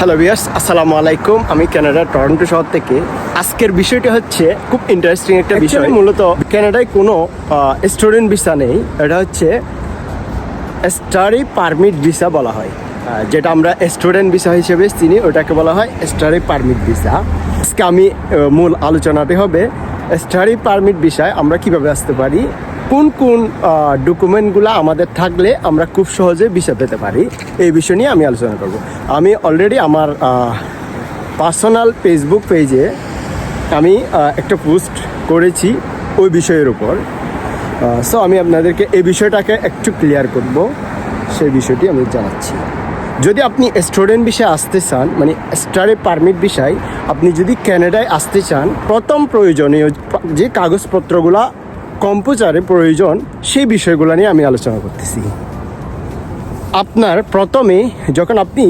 Hello বিয়ার্স আসসালামু আলাইকুম। আমি কানাডা টরন্টো শহর থেকে। আজকের বিষয়টি হচ্ছে খুব ইন্টারেস্টিং একটা বিষয়। মূলত কানাডায় কোনো স্টুডেন্ট ভিসা নেই। এটা হচ্ছে স্টাডি পারমিট ভিসা বলা হয়। যেটা আমরা স্টুডেন্ট ভিসা হিসেবে চিনি ওটাকে বলা হয় স্টাডি পারমিট ভিসা আজকে আমি মূল আলোচনাটি হবে স্টাডি পারমিট ভিসায় আমরা কীভাবে আসতে পারি? কোন কোন ডকুমেন্টগুলো আমাদের থাকলে আমরা খুব সহজে ভিসা পেতে পারি, এই বিষয় নিয়ে আমি আলোচনা করব। আমি অলরেডি আমার পার্সোনাল ফেসবুক পেজে আমি একটা পোস্ট করেছি ওই বিষয়ের উপর। সো আমি আপনাদেরকে এই বিষয়টাকে একটু ক্লিয়ার করব, সেই বিষয়টি আমি জানাচ্ছি। যদি আপনি স্টুডেন্ট বিষয়ে আসতে চান মানে স্টাডি পারমিট বিষয়, আপনি যদি ক্যানাডায় আসতে চান, প্রথম প্রয়োজনীয় যে কাগজপত্রগুলা কম্পিউটারে প্রয়োজন সেই বিষয়গুলো নিয়ে আমি আলোচনা করতেছি। আপনার প্রথমে যখন আপনি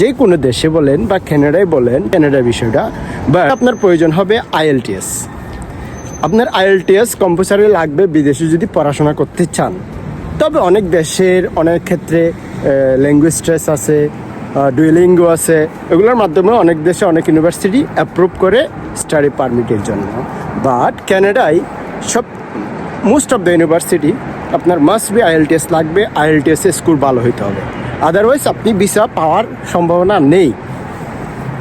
যে কোনো দেশে বলেন বা কানাডায় বলেন, কানাডার বিষয়টা, বা আপনার প্রয়োজন হবে আইএলটিএস। আপনার আইএলটিএস কম্পালসারি লাগবে বিদেশে যদি পড়াশোনা করতে চান। তবে অনেক দেশের অনেক ক্ষেত্রে ল্যাঙ্গুয়েজ স্ট্রেস আছে ডুয়েলিঙ্গো আছে, এগুলোর মাধ্যমে অনেক দেশে অনেক ইউনিভার্সিটি অ্যাপ্রুভ করে স্টাডি পারমিটের জন্য। বাট ক্যানাডায় সব মোস্ট অফ দ্য ইউনিভার্সিটি আপনার মাস্ট বি আইএলটিএস লাগবে আইএলটিএস স্কোর ভালো হইতে হবে। আদারওয়াইজ আপনি ভিসা পাওয়ার সম্ভাবনা নেই।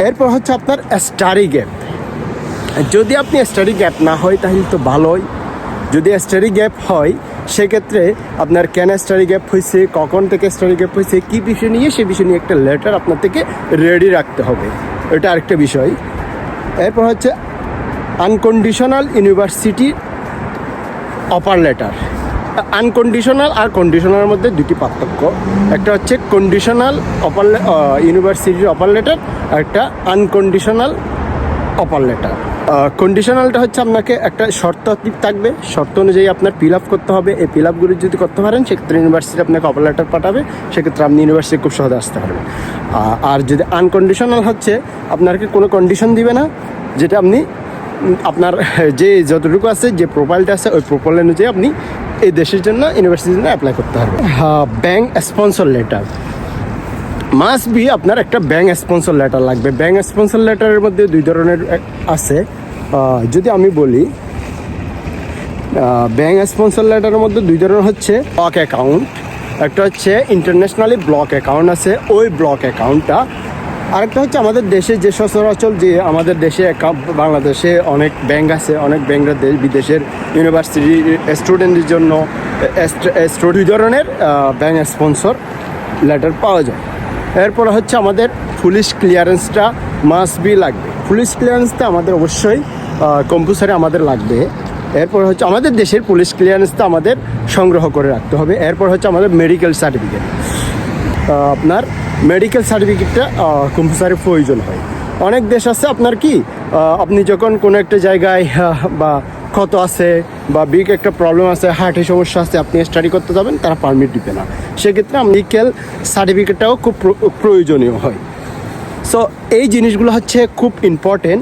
এরপর হচ্ছে আপনার স্টাডি গ্যাপ যদি আপনি স্টাডি গ্যাপ না হয়, তাহলে তো ভালোই। যদি স্টাডি গ্যাপ হয়, সেক্ষেত্রে আপনার কেন স্টাডি গ্যাপ হয়েছে কখন থেকে স্টাডি গ্যাপ হয়েছে কী বিষয় নিয়ে, সে বিষয় নিয়ে একটা লেটার আপনার থেকে রেডি রাখতে হবে। এটা আরেকটা বিষয়। এরপর হচ্ছে unconditional university offer letter unconditional আর কন্ডিশনাল মধ্যে দুটি পার্থক্য। একটা হচ্ছে কন্ডিশনাল অপার ইউনিভার্সিটির অপার লেটার আর একটা আনকন্ডিশনাল অপার লেটার কন্ডিশনালটা হচ্ছে আপনাকে একটা শর্ত থাকবে। শর্ত অনুযায়ী আপনার ফিল আপ করতে হবে। এই ফিল আপগুলো যদি করতে পারেন, সেক্ষেত্রে ইউনিভার্সিটি আপনাকে অপার লেটার পাঠাবে। সেক্ষেত্রে আপনি ইউনিভার্সিটি খুব সহজে আসতে পারবেন। আর যদি আনকন্ডিশনাল হচ্ছে আপনাকে কোনো কন্ডিশন দিবে না, যেটা আপনি আপনার, যে যতটুকু আছে, যে প্রোফাইলটা আছে, ওই প্রোফাইল অনুযায়ী আপনি এই দেশের জন্য ইউনিভার্সিটির জন্য অ্যাপ্লাই করতে পারবেন। Bank sponsor letter must be আপনার একটা ব্যাংক স্পন্সর লেটার লাগবে। ব্যাংক স্পন্সর লেটারের মধ্যে দুই ধরনের আছে। যদি আমি বলি ব্যাংক স্পন্সর লেটারের মধ্যে দুই ধরনের হচ্ছে ব্লক অ্যাকাউন্ট একটা হচ্ছে ইন্টারন্যাশনালি ব্লক অ্যাকাউন্ট আছে। ওই ব্লক অ্যাকাউন্টটা আরেকটা হচ্ছে আমাদের দেশে যে সচরাচর যে আমাদের দেশে বাংলাদেশে অনেক ব্যাংক আছে, অনেক ব্যাংকরা দেশ বিদেশের ইউনিভার্সিটি স্টুডেন্টদের জন্য দুই ধরনের ব্যাংক স্পন্সর লেটার পাওয়া যায়। এরপরে হচ্ছে আমাদের পুলিশ ক্লিয়ারেন্সটা মাস্ট বি লাগবে। পুলিশ ক্লিয়ারেন্সটা আমাদের অবশ্যই কম্পালসারি আমাদের লাগবে। এরপর হচ্ছে আমাদের দেশের পুলিশ ক্লিয়ারেন্সটা আমাদের সংগ্রহ করে রাখতে হবে। এরপর হচ্ছে আমাদের মেডিকেল সার্টিফিকেট আপনার মেডিকেল সার্টিফিকেটটা কম্পালসারি প্রয়োজন হয়। অনেক দেশ আছে আপনার কি আপনি যখন কোনো একটা জায়গায় বা ক্ষত আছে, বা বিগ একটা প্রবলেম আছে হার্টের সমস্যা আছে, আপনি স্টাডি করতে যাবেন, তারা পারমিট দিবে না। সেক্ষেত্রে মেডিকেল সার্টিফিকেটটাও খুব প্রয়োজনীয় হয়। সো এই জিনিসগুলো হচ্ছে খুব ইম্পর্টেন্ট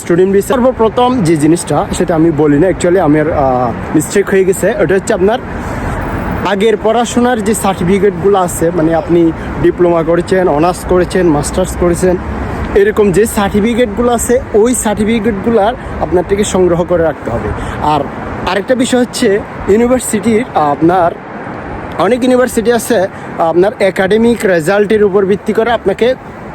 স্টুডেন্ট সর্বপ্রথম যে জিনিসটা, সেটা আমি বলি না অ্যাকচুয়ালি আমার মিস্টেক হয়ে গেছে, ওটা হচ্ছে আপনার আগের পড়াশোনার যে সার্টিফিকেটগুলো আছে মানে আপনি ডিপ্লোমা করেছেন অনার্স করেছেন মাস্টার্স করেছেন, এরকম যে সার্টিফিকেটগুলো আছে, ওই সার্টিফিকেটগুলার আপনার থেকে সংগ্রহ করে রাখতে হবে। আর আরেকটা বিষয় হচ্ছে ইউনিভার্সিটির আপনার, অনেক ইউনিভার্সিটি আছে, আপনার একাডেমিক রেজাল্টের উপর ভিত্তি করে আপনাকে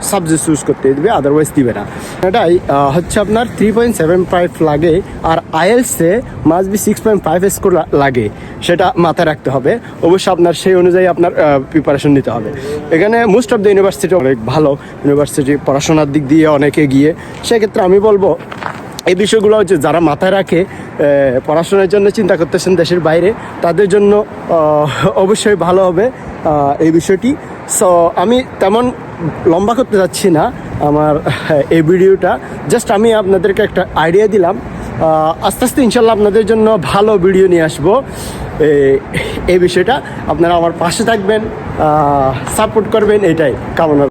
সাবজেক্ট চুজ করতে দিবে আদারওয়াইজ দিবে না। এটাই হচ্ছে আপনার থ্রি পয়েন্ট সেভেন ফাইভ লাগে, আর IELTS must be six point five score লাগে, সেটা মাথায় রাখতে হবে। অবশ্যই আপনার সেই অনুযায়ী আপনার প্রিপারেশন নিতে হবে। এখানে মোস্ট অফ দ্য ইউনিভার্সিটি অনেক ভালো ইউনিভার্সিটি পড়াশোনার দিক দিয়ে অনেকে গিয়ে সেক্ষেত্রে আমি বলব, এই বিষয়গুলো হচ্ছে যারা মাথায় রাখে পড়াশোনার জন্য চিন্তা করতেছেন দেশের বাইরে, তাদের জন্য অবশ্যই ভালো হবে এই বিষয়টি। সো আমি তেমন লম্বা করতে যাচ্ছি না, আমার এই ভিডিওটা। জাস্ট আমি আপনাদেরকে একটা আইডিয়া দিলাম। আস্তে আস্তে ইনশাল্লাহ আপনাদের জন্য ভালো ভিডিও নিয়ে আসব। এই বিষয়টা। আপনারা আমার পাশে থাকবেন সাপোর্ট করবেন, এটাই। কামনা